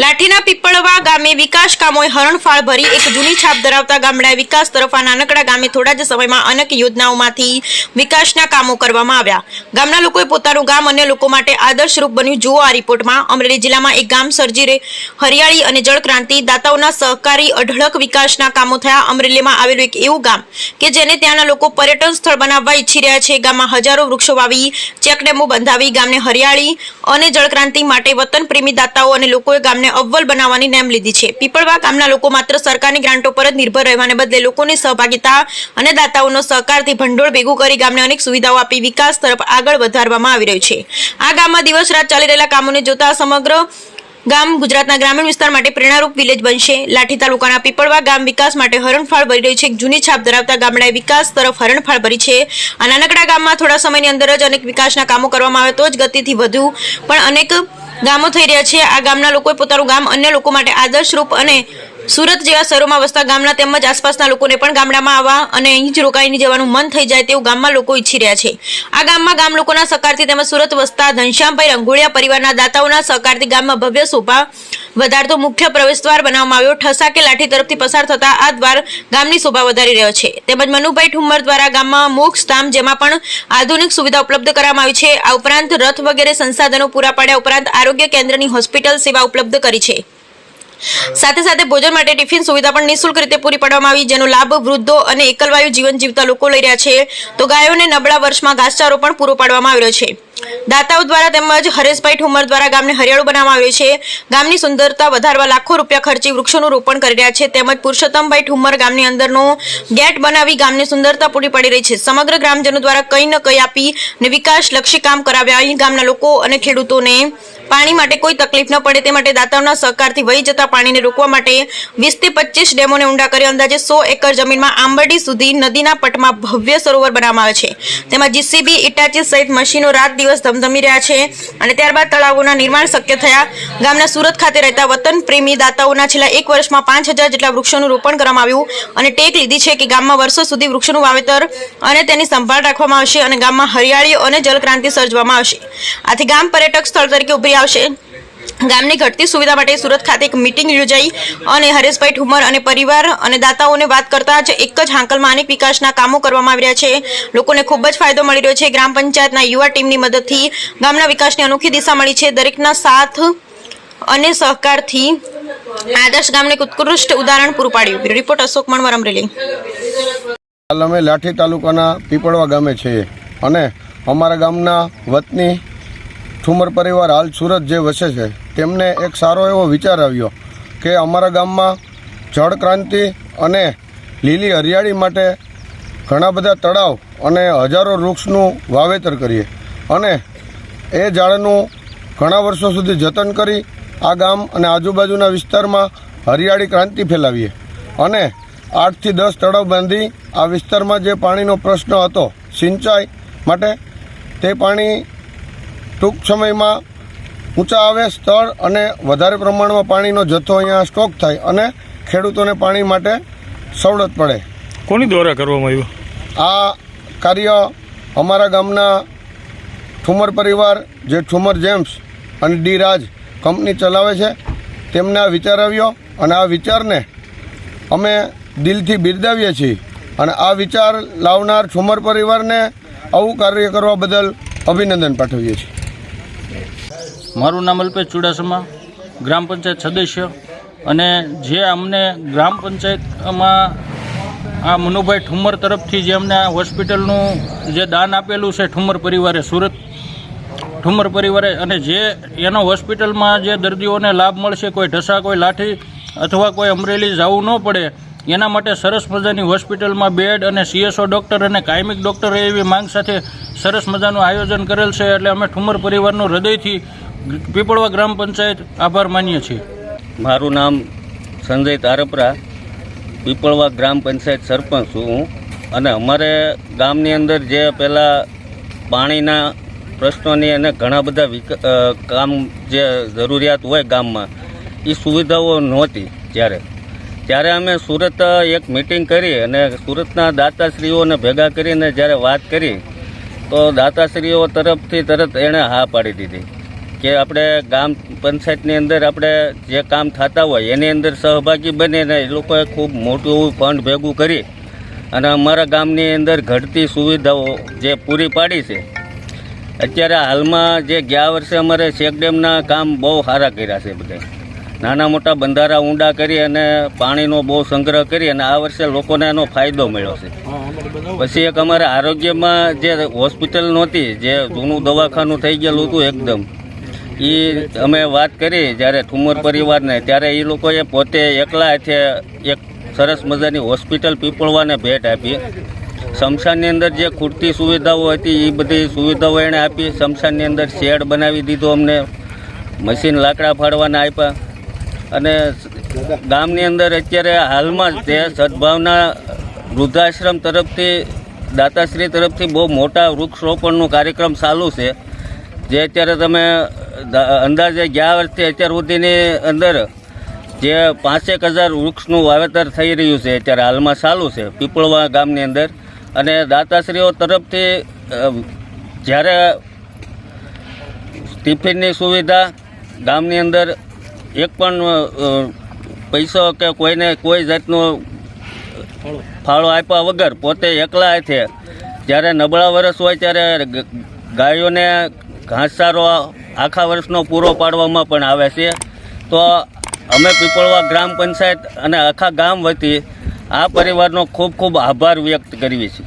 લાઠીના પીપળવા ગામે વિકાસ કામોએ હરણફાળ ભરી એક જૂની છાપ ધરાવતા ગામડા વિકાસ તરફ આ નાનકડા ગામે થોડા જ સમયમાં અનેક યોજનાઓમાંથી વિકાસના કામો કરવામાં આવ્યા. ગામના લોકોએ પોતાનું ગામ અન્ય લોકો માટે આદર્શરૂપ બન્યું. જુઓ આ રિપોર્ટમાં અમરેલી જિલ્લામાં એક ગામ સર્જી રહે. હરિયાળી અને જળક્રાંતિ દાતાઓના સહકારી અઢળક વિકાસના કામો થયા. અમરેલીમાં આવેલું એક એવું ગામ કે જેને ત્યાંના લોકો પર્યટન સ્થળ બનાવવા ઈચ્છી રહ્યા છે. ગામમાં હજારો વૃક્ષો વાવી, ચેકડેમો બંધાવી, ગામને હરિયાળી અને જળક્રાંતિ માટે વતન પ્રેમી દાતાઓ અને લોકોએ ગામને અવ્વલ બનાવવાની નેમ લીધી છે. પીપળવા ગામના લોકો માત્ર સરકારની ગ્રાન્ટો પર જ નિર્ભર રહેવાને બદલે લોકોની સહભાગિતા અને દાતાઓનો સહકારથી ભંડોળ ભેગું કરી ગામને અનેક સુવિધાઓ આપી વિકાસ તરફ આગળ વધારવામાં આવી રહ્યું છે. આ ગામમાં દિવસ રાત ચાલી રહેલા કામોને જોતા સમગ્ર ગામ ગુજરાતના ગ્રામીણ વિસ્તાર માટે પ્રેરણારૂપ વિલેજ બનશે. લાઠી તાલુકાના પીપળવા ગામ વિકાસ માટે હરણફાળ ભરી રહ્યું છે. એક જૂની છાપ ધરાવતા ગામડાએ વિકાસ તરફ હરણફાળ ભરી છે. આ નાનકડા ગામમાં થોડા સમયની અંદર જ અનેક વિકાસના કામો કરવામાં આવે તો જ ગતિથી વધુ પણ અનેક ગામો થઈ રહ્યા છે. આ ગામના લોકોએ પોતાનું ગામ અન્ય લોકો માટે આદર્શરૂપ અને સુરત જેવા શહેરોમાં વસતા ગામના તેમજ આસપાસના લોકોને પણ ગામડામાં આવવા અને અહીં જ રોકાઈને જવાનું મન થઈ જાય તેવું ગામમાં લોકો ઈચ્છી રહ્યા છે. આ ગામમાં ગામ લોકોના સહકારથી તેમજ સુરત વસતા ઘનશ્યામભાઈ રંગોળિયા પરિવારના દાતાઓના સહકારથી ગામમાં ભવ્ય શોભા વધારતો મુખ્ય પ્રવેશદ્વાર બનાવવામાં આવ્યો. ઠસા કે લાઠી તરફથી પસાર થતા આ દ્વાર ગામની શોભા વધારી રહ્યો છે. તેમજ મનુભાઈ ઠુમ્મર દ્વારા ગામમાં મોક્ષ ધામ જેમાં પણ આધુનિક સુવિધા ઉપલબ્ધ કરવામાં આવી છે. આ ઉપરાંત રથ વગેરે સંસાધનો પૂરા પાડ્યા ઉપરાંત આરોગ્ય કેન્દ્રની હોસ્પિટલ સેવા ઉપલબ્ધ કરી છે. સાથે સાથે ભોજન માટે ટિફિન સુવિધા પણ નિઃશુલ્ક રીતે પૂરી પાડવામાં આવી, જેનો લાભ વૃદ્ધો અને એકલવાયુ જીવન જીવતા લોકો લઈ રહ્યા છે. તો ગાયોને નબળા વર્ષમાં ઘાસચારો પણ પૂરો પાડવામાં આવ્યો છે. દાતાઓ દ્વારા તેમજ હરેશભાઈ ઠુમર દ્વારા ગામને હરિયાળું બનાવવામાં આવ્યું છે. ગામની સુંદરતા વધારવા લાખો રૂપિયા ખર્ચી વૃક્ષોનું રોપણ કરી રહ્યા છે. તેમજ પુરુષોત્તમભાઈ ઠુમર ગામની અંદરનો ગેટ બનાવી ગામની સુંદરતા પૂરી પાડી રહી છે. સમગ્ર ગ્રામજનો દ્વારા કંઈ ન કંઈ આપી ને વિકાસ લક્ષી કામ કરાવ્યા. અહીં ગામના લોકો અને ખેડૂતોને પાણી માટે કોઈ તકલીફ ન પડે, તે માટે દાતાઓના સહકારથી વહી જતા પાણીને રોકવા માટે વીસથી પચીસ ડેમોને ઊંડા કરી અંદાજે સો એકર જમીનમાં આંબરડી સુધી નદીના પટમાં ભવ્ય સરોવર બનાવવામાં આવે છે. તેમાં જીસીબી, ઇટાચી સહિત મશીનો રાત દિવસ ધમધમી રહ્યા છે અને ત્યારબાદ તળાવોના નિર્માણ શક્ય થયા. ગામના સુરત ખાતે રહેતા વતન પ્રેમી દાતાઓના છેલ્લા એક વર્ષમાં પાંચ હજાર જેટલા વૃક્ષોનું રોપણ કરવામાં આવ્યું અને ટેક લીધી છે કે ગામમાં વર્ષો સુધી વૃક્ષોનું વાવેતર અને તેની સંભાળ રાખવામાં આવશે અને ગામમાં હરિયાળી અને જલક્રાંતિ સર્જવામાં આવશે. આથી ગામ પર્યટક સ્થળ તરીકે ઉભરી આવશે. ગામની ઘટતી સુવિધા માટે સુરત ખાતે એક મિટિંગ યોજાઈ અને હરેશભાઈ ઠુમર અને પરિવાર અને દાતાઓને વાત કરતા જ એક જ હાંકલમાં અનેક વિકાસના કામો કરવામાં આવી રહ્યા છે. લોકોને ખૂબ જ ફાયદો મળી રહ્યો છે. ગ્રામ પંચાયતના યુવા ટીમની મદદથી ગામના વિકાસની અનોખી દિશા મળી છે. દરેકના સાથ અને સહકારથી આદર્શ ગામને ઉત્કૃષ્ટ ઉદાહરણ પૂરું પાડ્યું. રિપોર્ટ અશોક મણવર અમરેલી. હાલ અમે લાઠી તાલુકાના પીપળવા ગામે છીએ અને અમારા ગામના વતની ઠુમર પરિવાર હાલ સુરત જે વસે છે તેમને એક સારો એવો વિચાર આવ્યો કે અમારા ગામમાં જળ ક્રાંતિ અને લીલી હરિયાળી માટે ઘણા બધા તળાવ અને હજારો વૃક્ષનું વાવેતર કરીએ. અને એ ઝાડનું ઘણા વર્ષો સુધી જતન કરી આ ગામ અને આજુબાજુના વિસ્તારમાં હરિયાળી ક્રાંતિ ફેલાવીએ. અને આઠથી દસ તળાવ બાંધી આ વિસ્તારમાં જે પાણીનો પ્રશ્ન હતો સિંચાઈ માટે તે પાણી ટૂંક સમયમાં ઊંચા આવે સ્થળ અને વધારે પ્રમાણમાં પાણીનો જથ્થો અહીંયા સ્ટોક થાય અને ખેડૂતોને પાણી માટે સવડત પડે. કોની દ્વારા કરવામાં આવ્યું? આ કાર્ય અમારા ગામના ઠુમર પરિવાર જે ઠુમર જેમ્સ અને ડી રાજ કંપની ચલાવે છે તેમને આ વિચાર આવ્યો અને આ વિચારને અમે દિલથી બિરદાવીએ છીએ અને આ વિચાર લાવનાર ઠુમર પરિવારને આવું કાર્ય કરવા બદલ અભિનંદન પાઠવીએ છીએ. મારું નામ અલ્પેશ ચુડાસમા, ગ્રામ પંચાયત સદસ્ય. અને જે અમને ગ્રામ પંચાયતમાં આ મનુભાઈ ઠુમર તરફથી જે અમને આ હોસ્પિટલનું જે દાન આપેલું છે ઠુમ્મર પરિવારે, સુરત ઠુમર પરિવારે, અને જે એનો હોસ્પિટલમાં જે દર્દીઓને લાભ મળશે, કોઈ ઢસા, કોઈ લાઠી અથવા કોઈ અમરેલી જવું ન પડે, એના માટે સરસ મજાની હોસ્પિટલમાં બેડ અને સીએસઓ ડૉક્ટર અને કાયમિક ડૉક્ટર એવી માંગ સાથે સરસ મજાનું આયોજન કરેલ છે. એટલે અમે ઠુમર પરિવારનું હૃદયથી પીપળવા ગ્રામ પંચાયત આભાર માનીએ છીએ. મારું નામ સંજય તારપરા, પીપળવા ગ્રામ પંચાયત સરપંચ છું હું. અને અમારે ગામની અંદર જે પહેલાં પાણીના પ્રશ્નોની અને ઘણા બધા કામ જે જરૂરિયાત હોય ગામમાં એ સુવિધાઓ નહોતી ત્યારે ત્યારે અમે સુરત એક મિટિંગ કરી અને સુરતના દાતાશ્રીઓને ભેગા કરીને જ્યારે વાત કરી, તો દાતાશ્રીઓ તરફથી તરત એણે હા પાડી દીધી. કે આપણે ગામ પંચાયતની અંદર આપણે જે કામ થતા હોય એની અંદર સહભાગી બનીને એ લોકોએ ખૂબ મોટું એવું ફંડ ભેગું કરી અને અમારા ગામની અંદર ઘટતી સુવિધાઓ જે પૂરી પાડી છે અત્યારે હાલમાં જે ગયા વર્ષે અમારે ચેકડેમના કામ બહુ સારા કર્યા છે બધા. નાના મોટા બંધારા ઊંડા કરી અને પાણીનો બહુ સંગ્રહ કરી અને આ વર્ષે લોકોને એનો ફાયદો મળ્યો છે. પછી એક અમારા આરોગ્યમાં જે હોસ્પિટલ નહોતી જે જૂનું દવાખાનું થઈ ગયેલું હતું એકદમ. એ અમે વાત કરી જ્યારે ઠુમર પરિવારને ત્યારે એ લોકોએ પોતે એકલા હાથે એક સરસ મજાની હોસ્પિટલ પીપળવાને ભેટ આપી. શમશાનની અંદર જે ખૂટતી સુવિધાઓ હતી એ બધી સુવિધાઓ એણે આપી. શમશાનની અંદર શેડ બનાવી દીધો અમને મશીન લાકડા ફાડવાના આપ્યા. અને ગામની અંદર અત્યારે હાલમાં જ તે સદભાવના વૃદ્ધાશ્રમ તરફથી દાતાશ્રી તરફથી બહુ મોટા વૃક્ષરોપણનો કાર્યક્રમ ચાલુ છે. જે અત્યારે તમે અંદાજે ગયા વર્ષથી અત્યાર સુધીની અંદર જે પાંચેક હજાર વૃક્ષનું વાવેતર થઈ રહ્યું છે, અત્યારે હાલમાં ચાલુ છે, પીપળવા ગામની અંદર. અને દાતાશ્રીઓ તરફથી જ્યારે ટિફિનની સુવિધા ગામની અંદર એક પણ પૈસો કે કોઈને કોઈ જાતનો ફાળો આપ્યા વગર પોતે એકલા હાથે, જ્યારે નબળા વરસ હોય ત્યારે ગાયોને ઘાસચારો આખા વર્ષનો પૂરો પાડવામાં પણ આવે છે. તો અમે પીપળવા ગ્રામ પંચાયત અને આખા ગામ વતી આ પરિવારનો ખૂબ ખૂબ આભાર વ્યક્ત કરીએ છીએ.